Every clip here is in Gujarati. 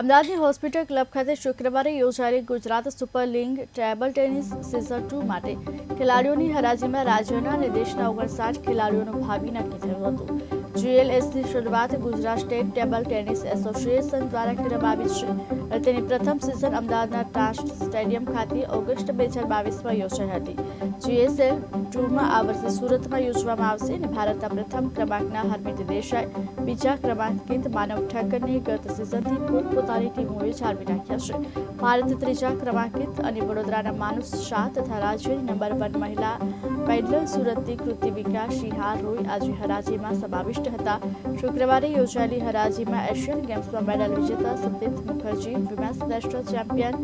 અમદાવાદની હોસ્પિટલ ક્લબ ખાતે શુક્રવારે યોજાયેલી Gujarat super league table tennis season two માટે ખેલાડીઓની હરાજીમાં રાજ્યના અને દેશના ઓગણસાઠ ખેલાડીઓનું ભાવિ નક્કી થયું હતું. જીએલએસની શરૂઆત Gujarat state table tennis association દ્વારા કરવામાં આવી છે. તેની પ્રથમ સિઝન અમદાવાદના ટ્રાસ્ટ સ્ટેડિયમ ખાતે ઓગસ્ટ બે હજાર બાવીસમાં યોજાઈ હતી. જીએસએલ ટુમાં આ વર્ષે સુરતમાં યોજવામાં આવશે અને ભારતના પ્રથમ ક્રમાંકના હરમિત દેસાઈ, બીજા ક્રમાંકિત માનવ ઠક્કરની ગત સિઝનથી પોતપોતાની ટીમોએ જાળવી રાખ્યા છે. ભારત ત્રીજા ક્રમાંકિત અને વડોદરાના માનુષ શાહ તથા રાજ્યની નંબર વન મહિલા પેડલર સુરતની કૃતિ વિકાસ સિંહા રોય આજે હરાજીમાં સમાવિષ્ટ હતા. શુક્રવારે યોજાયેલી હરાજીમાં એશિયન ગેમ્સમાં મેડલ વિજેતા Sandeep Mukherjee, women's national champion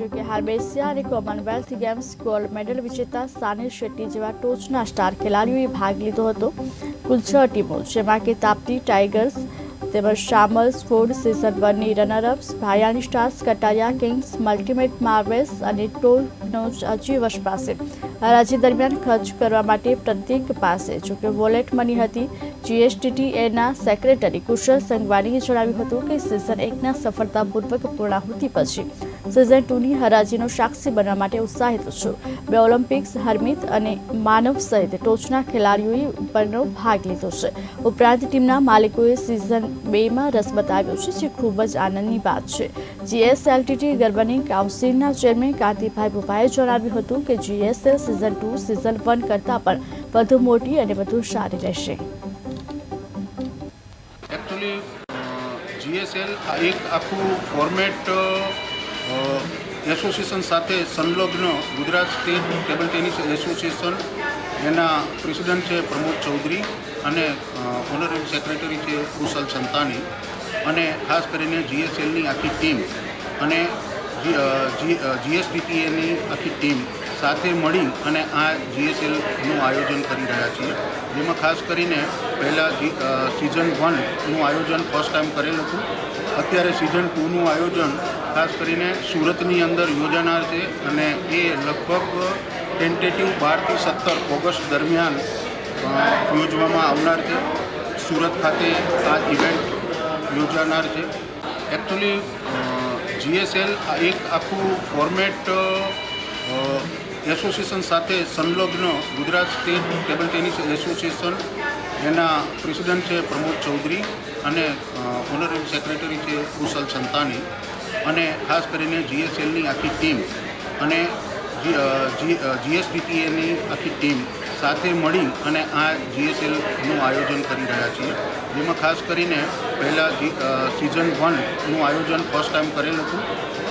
જોકે હાર્બેસિયા અને કોમનવેલ્થ ગેમ્સ ગોલ્ડ મેડલ વિજેતા સાનિલ શેટ્ટી જેવા ટોચના સ્ટાર ખેલાડીઓએ ભાગ લીધો હતો. કુલ છ ટીમો, જેમાં કે તાપતી ટાઇગર્સ તેમજ શામલ સ્ફોડ સિઝન વનની runners up Bhayani stars Kataria kings, મલ્ટીમેટ માર્વેસ અને ટોલનો વર્ષ પાસે. હરાજી દરમિયાન ખર્ચ કરવા માટે પ્રત્યેક પાસે. જોકે વોલેટ મની હતી. જીએસટીટીએના સેક્રેટરી કુશલ સંઘવાનીએ જણાવ્યું હતું કે સિઝન એકના સફળતાપૂર્વક પૂર્ણાહુતિ પછી સિઝન ટુની હરાજીનો સાક્ષી બનવા માટે ઉત્સાહિત છું. બે ઓલિમ્પિક્સ, હરમિત અને માનવ સહિત ટોચના ખેલાડીઓએ ઉપરનો ભાગ લીધો છે. ઉપરાંત ટીમના માલિકોએ સિઝન બેમાં રસ બતાવ્યો છે, જે ખૂબ જ આનંદની વાત છે. જીએસએલટીટી ગર્વનિંગ કાઉન્સિલના ચેરમેન કાંતિભાઈ ભુભાએ જણાવ્યું હતું કે GSL season two season one કરતાં પણ વધુ મોટી અને વધુ સારી રહેશે. જીએસએલ એક આખું ફોર્મેટ એસોસિએશન સાથે સંલગ્ન Gujarat state table tennis association, એના પ્રેસિડન્ટ છે પ્રમોદ ચૌધરી અને ઓનરરી સેક્રેટરી છે કુશલ સંતાની અને ખાસ કરીને જીએસએલની આખી ટીમ અને જીએસડીટીએની આખી ટીમ સાથે મળી અને આ જીએસએલનું આયોજન કરી રહ્યા છીએ. જેમાં ખાસ કરીને પહેલાં સિઝન વનનું આયોજન ફર્સ્ટ ટાઈમ કરેલ હતું. અત્યારે સિઝન ટુનું આયોજન ખાસ કરીને સુરતની અંદર યોજાનાર છે અને એ લગભગ ટેન્ટેટિવ બારથી સત્તર ઓગસ્ટ દરમિયાન યોજવામાં આવનાર છે. સુરત ખાતે આ ઇવેન્ટ યોજાનાર છે. એકચ્યુઅલી જીએસએલ એક આખું ફોર્મેટ એસોસિએશન સાથે સંલગ્ન Gujarat state table tennis association, એના પ્રેસિડન્ટ છે પ્રમોદ ચૌધરી અને ઓનરેબલ સેક્રેટરી છે કુશલ સંતાની. અને ખાસ કરીને જીએસએલની આખી ટીમ અને જીએસડીટીએની આખી ટીમ સાથે મળી અને આ જીએસએલનું આયોજન કરી રહ્યા છીએ. જેમાં ખાસ કરીને પહેલાં સિઝન વનનું આયોજન ફર્સ્ટ ટાઈમ કરેલ હતું.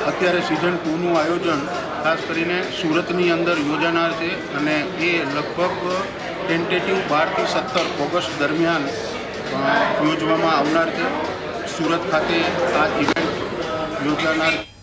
અત્યારે સિઝન ટુનું આયોજન ખાસ કરીને સુરતની અંદર યોજાનાર છે અને એ લગભગ ટેન્ટેટિવ બારથી સત્તર ઓગસ્ટ દરમિયાન યોજવામાં આવનાર છે. સુરત ખાતે આ ઇવેન્ટ યોજાનાર